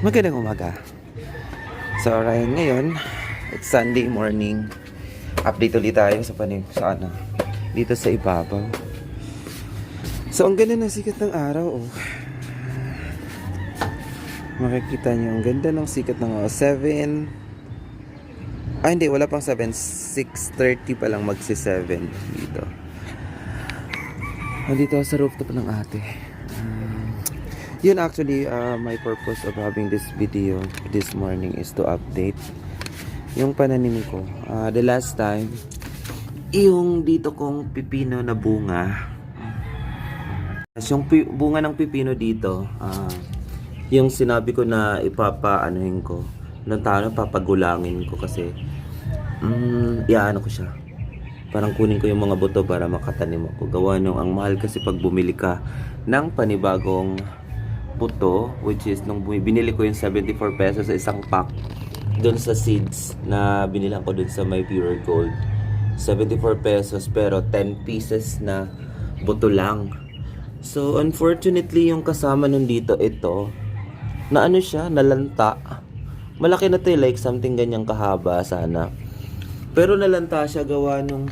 Magandang umaga. So, Ryan, ngayon, it's Sunday morning. Update ulit tayo sa panig sa ano, dito sa ibabaw. So, ang ganda ng sikat ng araw, oh. Makikita nyo, ang ganda ng sikat ng araw. 7... Ah, hindi, wala pang 7. 6.30 pa lang magsi-7 dito. Nandito sa rooftop ng ate. Yun actually, uh, my purpose of having this video this morning is to update yung pananim ko. Uh, the last time, yung dito kong pipino na bunga. Yung bunga ng pipino dito, ah, yung sinabi ko na ipapa-anuhin ko, ng tao papagulangin ko kasi, mm, iaano ko siya. Parang kunin ko yung mga buto para makatanim ako. Gawa nung ang mahal kasi pag bumili ka ng panibagong buto, which is nung binili ko yung 74 pesos sa isang pack doon sa seeds na binilang ko doon sa My Pure Gold. 74 pesos pero 10 pieces na buto lang. So unfortunately yung kasama nun dito ito na ano siya, nalanta. Malaki na to eh, like something ganyang kahaba sana. Pero nalanta siya gawa nung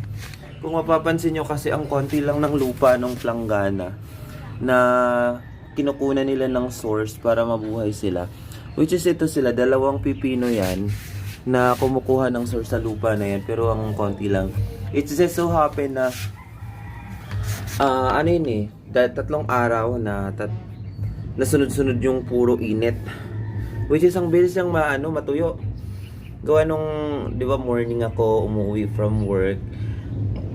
kung mapapansin nyo kasi ang konti lang ng lupa ng planggana na kinukunan nila ng source para mabuhay sila. Which is ito sila, dalawang pipino yan na kumukuha ng source sa lupa na yan pero ang konti lang. It just so happen na ah ano yun eh, tatlong araw na tat nasunod-sunod yung puro init. Which is ang bilis niyang maano, matuyo. Gawa nung, di ba, morning ako umuwi from work.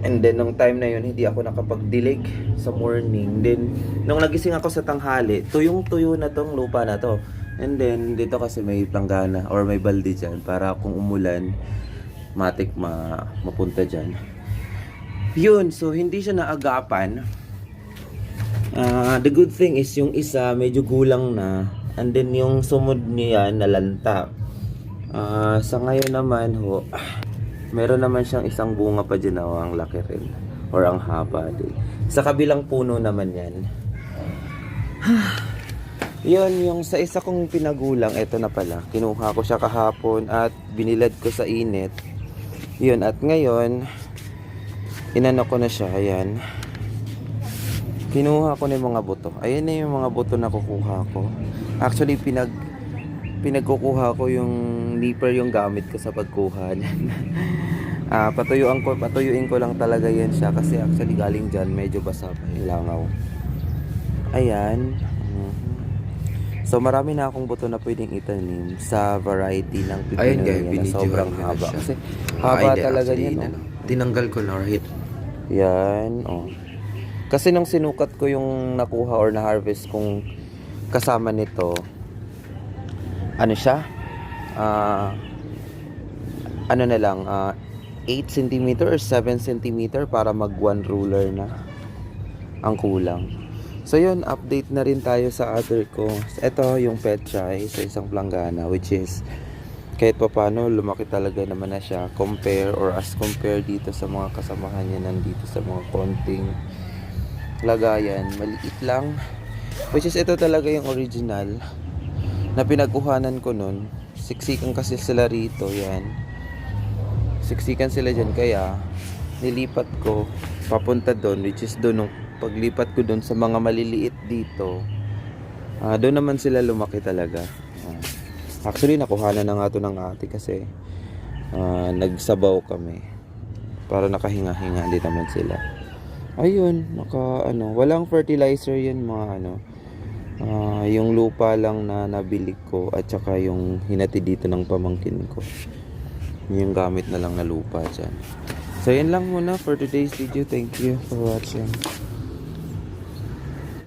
And then, nung time na yun, hindi ako nakapagdilig sa morning. Then, nung nagising ako sa tanghali, tuyong-tuyo na tong lupa na to. And then, dito kasi may planggana or may balde dyan para kung umulan, matik ma mapunta dyan. Yun, so hindi siya naagapan. Ah, the good thing is yung isa medyo gulang na and then yung sumod niya nalanta. Ah, sa ngayon naman ho, meron naman siyang isang bunga pa dyan oh, ang laki rin or ang haba din. Sa kabilang puno naman yan. Yun, yung sa isa kong pinagulang, eto na pala. Kinuha ko siya kahapon at binilad ko sa init. Yun, at ngayon, inano ko na siya, ayan. Kinuha ko na yung mga buto. Ayan na yung mga buto na kukuha ko. Actually, pinag pinagkukuha ko yung nipper yung gamit ko sa pagkuha niyan. Ah, patuyuan ko, patuyuin ko lang talaga yan siya kasi actually galing diyan medyo basa pa yung langaw. Ayan. Mhm. So marami na akong buto na pwedeng itanim sa variety ng pipino Ayun guys, na binidyohan sobrang haba. siya. Kasi Ah, haba hindi, talaga niya. No? ano, Tinanggal ko na right. Yan, oh. Kasi nung sinukat ko yung nakuha or na-harvest kung kasama nito, ano siya? Ah, ano na lang, ah, 8 cm or 7 cm para mag one ruler na ang kulang. So yun, update na rin tayo sa other ko. Ito yung pet chai sa isang planggana which is kahit pa paano lumaki talaga naman na siya compare or as compare dito sa mga kasamahan niya nandito sa mga konting lagayan maliit lang which is ito talaga yung original na pinagkuhanan ko nun siksikan kasi sila rito yan siksikan sila dyan kaya nilipat ko papunta doon which is doon nung paglipat ko doon sa mga maliliit dito ah doon naman sila lumaki talaga Ah. Actually, nakuhanan na nga to ng ate kasi ah, nagsabaw kami. Para nakahinga-hinga din naman sila. Ayun, naka ano, walang fertilizer 'yan mga ano. Ah, yung lupa lang na nabili ko at saka yung hinati dito ng pamangkin ko. Yung gamit na lang na lupa dyan. So, yun lang muna for today's video. Thank you for watching.